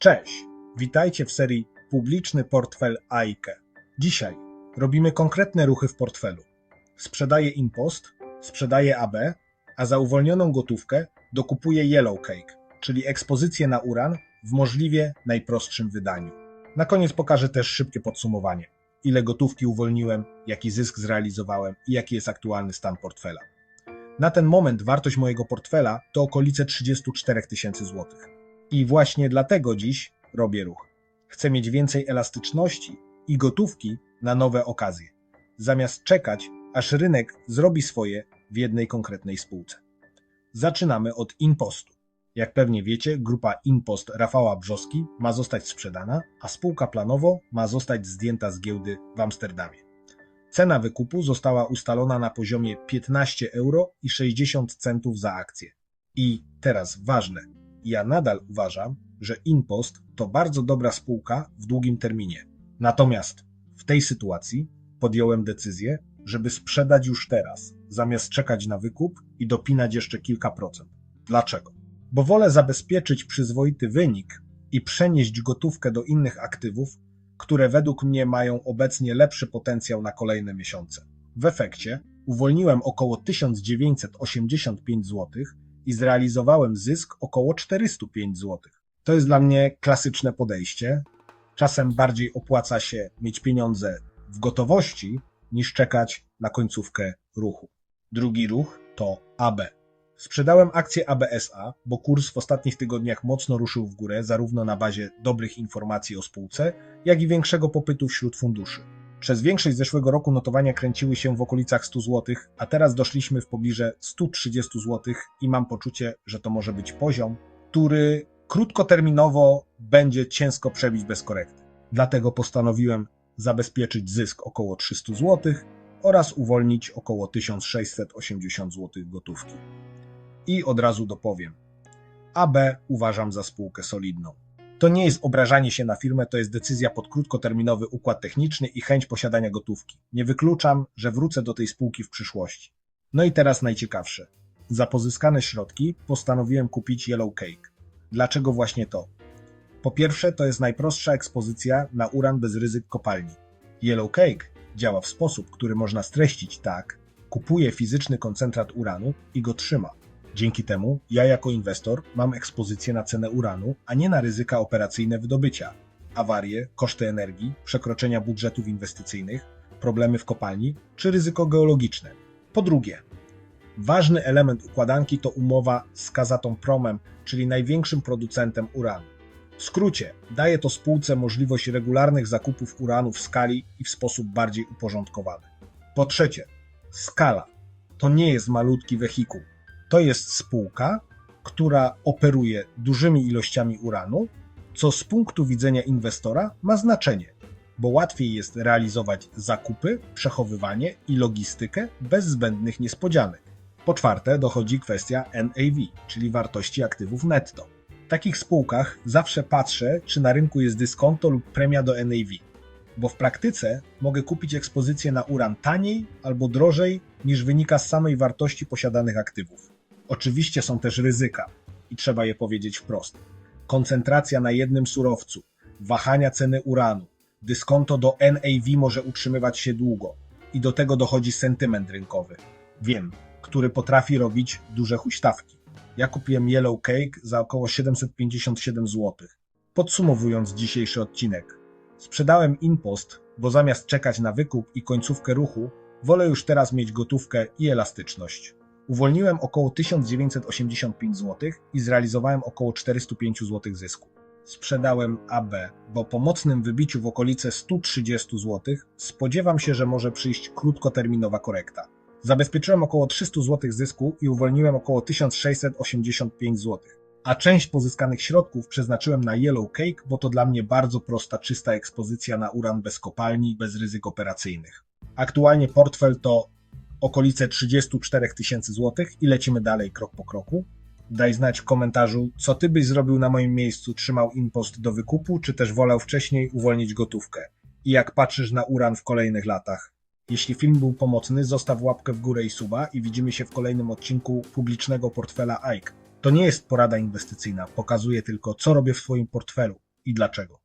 Cześć, witajcie w serii Publiczny Portfel AIKE. Dzisiaj robimy konkretne ruchy w portfelu. Sprzedaję Impost, sprzedaję AB, a za uwolnioną gotówkę dokupuję Yellow Cake, czyli ekspozycję na uran w możliwie najprostszym wydaniu. Na koniec pokażę też szybkie podsumowanie. Ile gotówki uwolniłem, jaki zysk zrealizowałem i jaki jest aktualny stan portfela. Na ten moment wartość mojego portfela to okolice 34 tysięcy złotych. I właśnie dlatego dziś robię ruch. Chcę mieć więcej elastyczności i gotówki na nowe okazje, zamiast czekać, aż rynek zrobi swoje w jednej konkretnej spółce. Zaczynamy od Impostu. Jak pewnie wiecie, grupa Impost Rafała Brzoski ma zostać sprzedana, a spółka planowo ma zostać zdjęta z giełdy w Amsterdamie. Cena wykupu została ustalona na poziomie 15 euro i 60 centów za akcję. I teraz ważne, ja nadal uważam, że Impost to bardzo dobra spółka w długim terminie. Natomiast w tej sytuacji podjąłem decyzję, żeby sprzedać już teraz, zamiast czekać na wykup i dopinać jeszcze kilka procent. Dlaczego? Bo wolę zabezpieczyć przyzwoity wynik i przenieść gotówkę do innych aktywów, które według mnie mają obecnie lepszy potencjał na kolejne miesiące. W efekcie uwolniłem około 1985 zł i zrealizowałem zysk około 405 zł. To jest dla mnie klasyczne podejście. Czasem bardziej opłaca się mieć pieniądze w gotowości niż czekać na końcówkę ruchu. Drugi ruch to AB. Sprzedałem akcję ABSA, bo kurs w ostatnich tygodniach mocno ruszył w górę, zarówno na bazie dobrych informacji o spółce, jak i większego popytu wśród funduszy. Przez większość zeszłego roku notowania kręciły się w okolicach 100 zł, a teraz doszliśmy w pobliże 130 zł i mam poczucie, że to może być poziom, który krótkoterminowo będzie ciężko przebić bez korekty. Dlatego postanowiłem zabezpieczyć zysk około 300 zł oraz uwolnić około 1680 zł gotówki. I od razu dopowiem. AB uważam za spółkę solidną. To nie jest obrażanie się na firmę, to jest decyzja pod krótkoterminowy układ techniczny i chęć posiadania gotówki. Nie wykluczam, że wrócę do tej spółki w przyszłości. No i teraz najciekawsze. Za pozyskane środki postanowiłem kupić Yellow Cake. Dlaczego właśnie to? Po pierwsze, to jest najprostsza ekspozycja na uran bez ryzyk kopalni. Yellow Cake działa w sposób, który można streścić tak, kupuje fizyczny koncentrat uranu i go trzyma. Dzięki temu ja jako inwestor mam ekspozycję na cenę uranu, a nie na ryzyka operacyjne wydobycia, awarie, koszty energii, przekroczenia budżetów inwestycyjnych, problemy w kopalni czy ryzyko geologiczne. Po drugie, ważny element układanki to umowa z Kazatą Promem, czyli największym producentem uranu. W skrócie, daje to spółce możliwość regularnych zakupów uranu w skali i w sposób bardziej uporządkowany. Po trzecie, skala to nie jest malutki wehikuł to jest spółka, która operuje dużymi ilościami uranu, co z punktu widzenia inwestora ma znaczenie, bo łatwiej jest realizować zakupy, przechowywanie i logistykę bez zbędnych niespodzianek. Po czwarte, dochodzi kwestia NAV, czyli wartości aktywów netto. W takich spółkach zawsze patrzę, czy na rynku jest dyskonto lub premia do NAV, bo w praktyce mogę kupić ekspozycję na uran taniej albo drożej niż wynika z samej wartości posiadanych aktywów. Oczywiście są też ryzyka i trzeba je powiedzieć wprost. Koncentracja na jednym surowcu, wahania ceny uranu, dyskonto do NAV może utrzymywać się długo i do tego dochodzi sentyment rynkowy. Wiem, który potrafi robić duże huśtawki. Ja kupiłem Yellow Cake za około 757 zł. Podsumowując dzisiejszy odcinek, sprzedałem Impost, bo zamiast czekać na wykup i końcówkę ruchu, wolę już teraz mieć gotówkę i elastyczność. Uwolniłem około 1985 zł i zrealizowałem około 405 zł zysku. Sprzedałem AB, bo po mocnym wybiciu w okolice 130 zł spodziewam się, że może przyjść krótkoterminowa korekta. Zabezpieczyłem około 300 zł zysku i uwolniłem około 1685 zł. A część pozyskanych środków przeznaczyłem na Yellow Cake, bo to dla mnie bardzo prosta, czysta ekspozycja na uran bez kopalni, bez ryzyk operacyjnych. Aktualnie portfel to okolice 34 tysięcy złotych i lecimy dalej krok po kroku. Daj znać w komentarzu, co ty byś zrobił na moim miejscu, trzymał impost do wykupu, czy też wolał wcześniej uwolnić gotówkę. I jak patrzysz na uran w kolejnych latach. Jeśli film był pomocny, zostaw łapkę w górę i suba i widzimy się w kolejnym odcinku publicznego portfela IKE. To nie jest porada inwestycyjna, pokazuje tylko, co robię w swoim portfelu. i dlaczego.